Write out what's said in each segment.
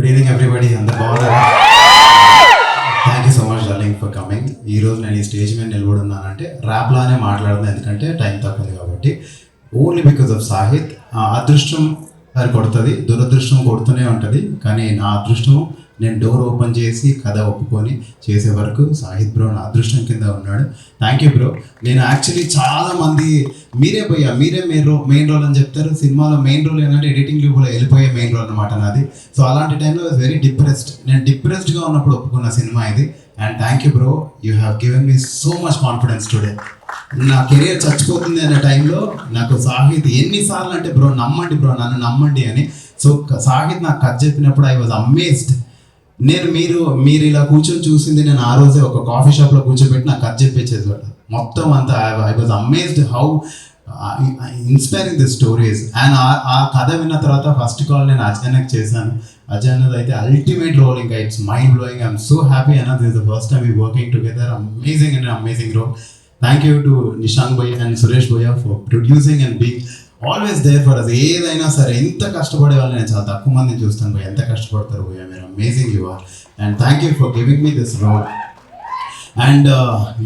Good evening everybody అంత బాగున్నారా thank you so much darling for coming ఈ రోజు నేను ఈ స్టేజ్ మీద నిలబడి ఉన్నానంటే ర్యాప్ లానే మాట్లాడుతున్నాను ఎందుకంటే టైం తక్కువ ఉంది కాబట్టి. ఓన్లీ బికాస్ ఆఫ్ సాహిత్ ఆ అదృష్టం అది కొడుతుంది దురదృష్టం కొడుతూనే ఉంటుంది కానీ నా అదృష్టం నేను డోర్ ఓపెన్ చేసి కథ ఒప్పుకొని చేసే వరకు సాహిత్ బ్రో నా అదృష్టం కింద ఉన్నాడు. థ్యాంక్ యూ బ్రో నేను యాక్చువల్లీ చాలామంది మీరే పోయా మీరే మెయిన్ రోల్ మెయిన్ రోల్ అని చెప్తారు. సినిమాలో మెయిన్ రోల్ ఏంటంటే ఎడిటింగ్ కూడా వెళ్ళిపోయే మెయిన్ రోల్ అనమాట నాది. సో అలాంటి టైంలో వెరీ డిప్రెస్డ్ నేను డిప్రెస్డ్గా ఉన్నప్పుడు ఒప్పుకున్న సినిమా ఇది. And thank you bro you have given me so much confidence today నా కెరియర్ చచ్చిపోతుంది అనే టైంలో నాకు సాహిత్ ఎన్నిసార్లు అంటే బ్రో నమ్మండి బ్రో నన్ను నమ్మండి అని. సో సాహిత్ నాకు కథ చెప్పినప్పుడు ఐ వాజ్ అమేజ్డ్ నేను మీరు మీరు ఇలా కూర్చొని చూసింది నేను ఆ రోజే ఒక కాఫీ షాప్లో కూర్చోబెట్టి నాకు కథ చెప్పేసేవాడు మొత్తం అంతా I was amazed how inspiring the stories and ఆ కథ విన్న తర్వాత ఫస్ట్ కాల్ నేను అచానక్ చేశాను. అచానక్ అయితే అల్టిమేట్ రోల్ ఇంకా it's mind blowing I'm so happy అన్న దిస్ ద ఫస్ట్ టైం ఈ working together amazing and amazing role thank you to Nishang భయ్య అండ్ సురేష్ భయ్య for producing and being always there for us ఏదైనా సరే ఎంత కష్టపడే వాళ్ళని నేను చాలా తక్కువ మందిని చూస్తాను ఎంత కష్టపడతారు భయ్య? మీరు amazing you are and thank you for giving me this role and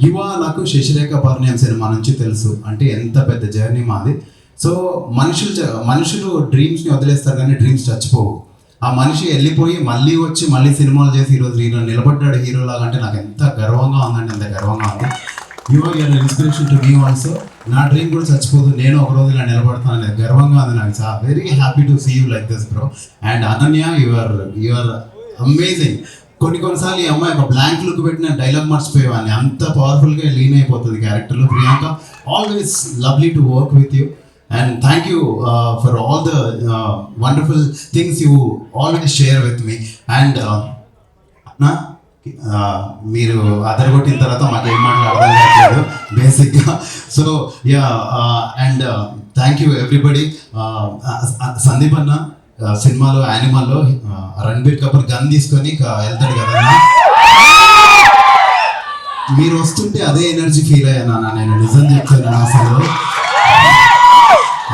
Yuva నాకు శశిరేఖ పర్ణయం సినిమా నుంచి తెలుసు. అంటే ఎంత పెద్ద జర్నీ మాది. సో మనుషులు మనుషులు డ్రీమ్స్ని వదిలేస్తారు కానీ డ్రీమ్స్ చచ్చిపోవు. ఆ మనిషి వెళ్ళిపోయి మళ్ళీ వచ్చి మళ్ళీ సినిమాలు చేసి ఈరోజు హీరో నిలబడ్డాడు హీరో లాగా అంటే నాకు ఎంత గర్వంగా ఉందంటే ఎంత గర్వంగా ఉంది. Yuva you are inspiration to me also నా డ్రీమ్ కూడా చచ్చిపోదు. నేను ఒక రోజు ఇలా నిలబడతాను అనేది గర్వంగా ఉంది నాకు. చాలా very happy to see you like this bro and Ananya your your amazing కొన్ని కొన్నిసార్లు ఈ అమ్మాయి ఒక బ్లాంక్ లుక్ పెట్టిన డైలాగ్ మర్చిపోయేవాడిని. అంత పవర్ఫుల్గా లీన్ అయిపోతుంది క్యారెక్టర్లో Priyanka always lovely to work with you and thank you for all the wonderful things you always share with me and నా మీరు అదరగొట్టిన తర్వాత మాకు ఏం మాట్లాడదాం కావట్లేదు బేసిక్గా so ya and thank you everybody Sandeep అన్న uh, సినిమాలో యానిమల్లో uh, రణబీర్ కపూర్ గన్ తీసుకొని వెళ్తాడు కదా మీరు వస్తుంటే అదే ఎనర్జీ ఫీల్ అయ్యాను అన్న నేను నిజం చెప్తాను అసలు.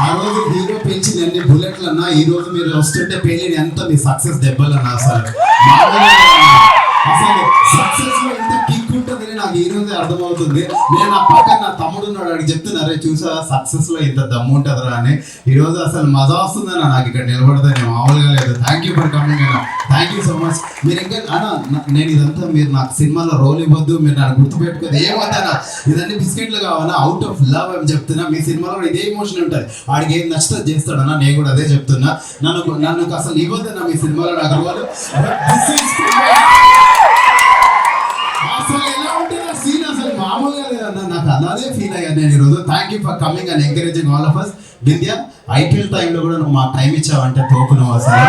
ఆ రోజు హీరో పెంచిన అన్ని బుల్లెట్లు అన్నా ఈ రోజు మీరు వస్తుంటే పెళ్ళిని ఎంత మీ సక్సెస్ దెబ్బలు అన్నా అసలు అర్థమవుతుంది నేను నా పక్కన నా తమ్ముడు ఉన్నాడు అడిగి చెప్తున్నారే చూసా సక్సెస్లో ఇంత దమ్ము ఉంటుందిరా అని. ఈ రోజు అసలు మజా వస్తుందన్న నాకు ఇక్కడ నిలబడితే నేను మామూలుగా లేదు. థ్యాంక్ యూ ఫర్ కమింగ్ అన్న థ్యాంక్ యూ సో మచ్ మీరు ఇంకా అన్న నేను ఇదంతా మీరు నాకు సినిమాలో రోల్ ఇవ్వద్దు మీరు నాకు గుర్తుపెట్టుకోదు ఏమవుతానా ఇదన్నీ బిస్కెట్లు కావాలా? అవుట్ ఆఫ్ లవ్ అని చెప్తున్నా. మీ సినిమాలో కూడా ఇదే ఎమోషన్ ఉంటుంది. వాడికి ఏం నచ్చితే చేస్తాడన్నా నేను కూడా అదే చెప్తున్నా. నన్ను నన్ను అసలు ఇవ్వద్దన్నా మీ సినిమాలో నాకు role. Coming and encouraging all of us Vidya IPL టైంలో కూడా నువ్వు మాకు టైం ఇచ్చావంటే తోపు నువ్వు అసలు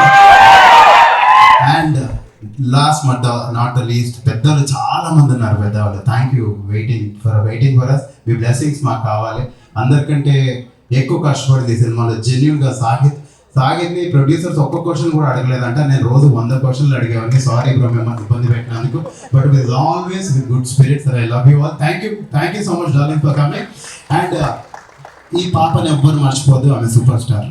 and last but not the least పెద్దలు చాలా మంది ఉన్నారు పెద్దవాళ్ళు thank you waiting for waiting for us me blessings మాకు కావాలి. అందరికంటే ఎక్కువ కష్టపడింది ఈ సినిమాలో. జెన్యున్గా సాహిత్ సాహిత్ని ప్రొడ్యూసర్స్ ఒక్క క్వశ్చన్ కూడా అడగలేదంట. నేను రోజు వంద క్వశ్చన్లు అడిగేవాడిని. సారీ బ్రో మిమ్మల్ని ఇబ్బంది పెట్టినందుకు. But with always with good spirits I love you all thank you thank you so much darling for coming and ఈ పాపని ఎవ్వరు మర్చిపోద్దు ఆమె super star.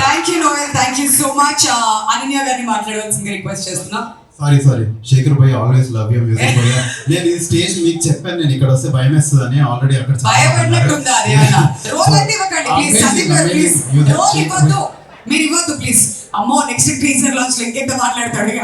Thank you Noel thank you so much Ananya గారిని మాట్లాడవలసిందిగా రిక్వెస్ట్ చేస్తున్నా. Sorry sorry Shekhar భయ్ always love you music భయ్య. నేను ఈ స్టేజ్ మీకు చెప్పాను నేను ఇక్కడ వస్తే భయం వేస్తుందని ఆల్రెడీ అక్కడ భయపడినట్టుందా ఉన్నారు. అదేమన్నా రోల్ అయితే ఇవ్వకండి ప్లీజ్ Amazing, సందీప్ గారు ప్లీజ్ amazing music. రోల్ ఇవ్వద్దు. మీరు ఇవ్వద్దు ప్లీజ్ అమ్మో నెక్స్ట్ టీజర్ లాంచ్లో ఇంకెంత మాట్లాడతాడు?